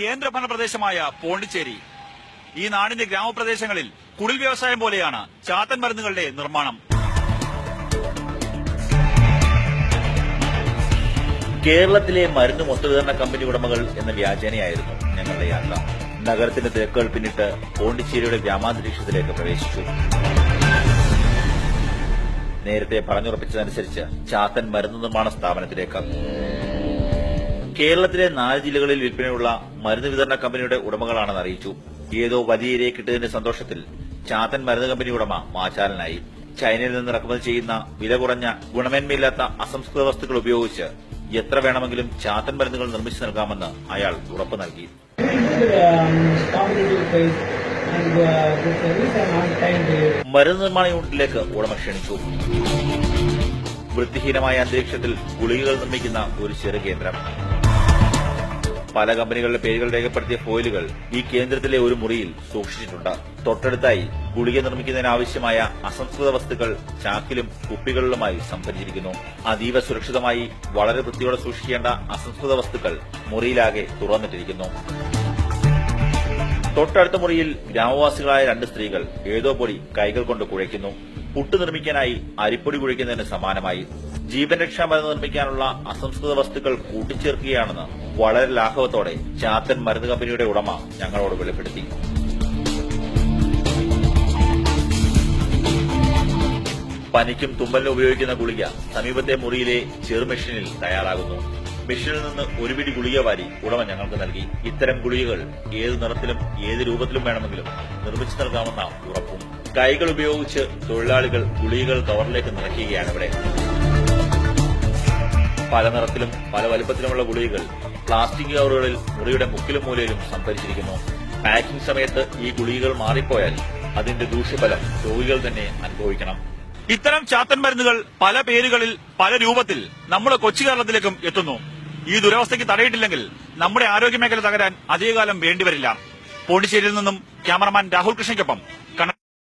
കേന്ദ്രഭരണ പ്രദേശമായ പോണ്ടിച്ചേരി. ഈ നാടിന്റെ ഗ്രാമപ്രദേശങ്ങളിൽ കുടിൽ വ്യവസായം പോലെയാണ് ചാത്തൻ മരുന്നുകളുടെ നിർമ്മാണം. കേരളത്തിലെ മരുന്ന് മൊത്തവിതരണ കമ്പനി ഉടമകൾ എന്ന വ്യാജേനയായിരുന്നു ഞങ്ങളുടെ യാത്ര. നഗരത്തിന്റെ തിരക്കുകൾ പിന്നിട്ട് പോണ്ടിച്ചേരിയുടെ ഗ്രാമാന്തരീക്ഷത്തിലേക്ക് പ്രവേശിച്ചു. നേരത്തെ പറഞ്ഞുറപ്പിച്ചതനുസരിച്ച് ചാത്തൻ മരുന്ന് നിർമ്മാണ സ്ഥാപനത്തിലേക്ക് കേരളത്തിലെ നാല് ജില്ലകളിൽ വിൽപ്പനയുള്ള മരുന്ന് വിതരണ കമ്പനിയുടെ ഉടമകളാണെന്ന് അറിയിച്ചു. ഏതോ വലിയ ഇരയെ കിട്ടിയതിന്റെ സന്തോഷത്തിൽ ചാത്തൻ മരുന്ന് കമ്പനി ഉടമ മാചാലനായി ചൈനയിൽ നിന്ന് ഇറക്കുമതി ചെയ്യുന്ന വില കുറഞ്ഞ ഗുണമേന്മയില്ലാത്ത അസംസ്കൃത വസ്തുക്കൾ ഉപയോഗിച്ച് എത്ര വേണമെങ്കിലും ചാത്തൻ മരുന്നുകൾ നിർമ്മിച്ചു നൽകാമെന്ന് അയാൾ ഉറപ്പു നൽകി. മരുന്ന് നിർമ്മാണ യൂണിറ്റിലേക്ക് ഉടമ ക്ഷണിച്ചു. വൃത്തിഹീനമായ അന്തരീക്ഷത്തിൽ ഗുളികകൾ നിർമ്മിക്കുന്ന ഒരു ചെറു കേന്ദ്രം പല കമ്പനികളുടെ പേരുകൾ രേഖപ്പെടുത്തിയ ഫോയിലുകൾ ഈ കേന്ദ്രത്തിലെ ഒരു മുറിയിൽ സൂക്ഷിച്ചിട്ടുണ്ട്. തൊട്ടടുത്തായി ഗുളിക നിർമ്മിക്കുന്നതിനാവശ്യമായ അസംസ്കൃത വസ്തുക്കൾ ചാക്കിലും കുപ്പികളിലുമായി സംഭരിച്ചിരിക്കുന്നു. അതീവ സുരക്ഷിതമായി വളരെ വൃത്തിയോടെ സൂക്ഷിക്കേണ്ട അസംസ്കൃത വസ്തുക്കൾ മുറിയിലാകെ തുറന്നിട്ടിരിക്കുന്നു. തൊട്ടടുത്ത മുറിയിൽ ഗ്രാമവാസികളായ രണ്ട് സ്ത്രീകൾ ഏതോ പൊടി കൈകൾ കൊണ്ട് കുഴയ്ക്കുന്നു. പുട്ട് നിർമ്മിക്കാനായി അരിപ്പൊടി കുഴിക്കുന്നതിന് സമാനമായി. ജീവൻ രക്ഷാ മരുന്ന് നിർമ്മിക്കാനുള്ള അസംസ്കൃത വസ്തുക്കൾ കൂട്ടിച്ചേർക്കുകയാണെന്ന് വളരെ ലാഘവത്തോടെ ചാത്തൻ മരുന്ന് കമ്പനിയുടെ ഉടമ ഞങ്ങളോട് വെളിപ്പെടുത്തി. പനിക്കും തുമ്മലിനും ഉപയോഗിക്കുന്ന ഗുളിക സമീപത്തെ മുറിയിലെ ചെറു മെഷീനിൽ തയ്യാറാകുന്നു. മെഷീനിൽ നിന്ന് ഒരു പിടി ഗുളിക വാരി ഉടമ ഞങ്ങൾക്ക് നൽകി. ഇത്തരം ഗുളികകൾ ഏത് നിറത്തിലും ഏത് രൂപത്തിലും വേണമെങ്കിലും നിർമ്മിച്ചു നൽകാമെന്ന ഉറപ്പും. കൈകൾ ഉപയോഗിച്ച് തൊഴിലാളികൾ ഗുളികകൾ കവറിലേക്ക് നിറയ്ക്കുകയാണ് ഇവിടെ. പല നിറത്തിലും പല വലുപ്പത്തിലുമുള്ള ഗുളികകൾ പ്ലാസ്റ്റിക് കവറുകളിൽ മുറിയുടെ മുക്കിലും മൂലയിലും സംഭരിച്ചിരിക്കുന്നു. പാക്കിംഗ് സമയത്ത് ഈ ഗുളികകൾ മാറിപ്പോയാൽ അതിന്റെ ദൂഷ്യഫലം രോഗികൾ തന്നെ അനുഭവിക്കണം. ഇത്തരം ചാത്തൻ മരുന്നുകൾ പല പേരുകളിൽ പല രൂപത്തിൽ നമ്മുടെ കൊച്ചു കേരളത്തിലേക്കും എത്തുന്നു. ഈ ദുരവസ്ഥയ്ക്ക് തടയിട്ടില്ലെങ്കിൽ നമ്മുടെ ആരോഗ്യമേഖല തകരാൻ അധികകാലം വേണ്ടിവരില്ല. പോണ്ടിച്ചേരിയിൽ നിന്നും ക്യാമറമാൻ രാഹുൽ കൃഷ്ണയ്ക്കൊപ്പം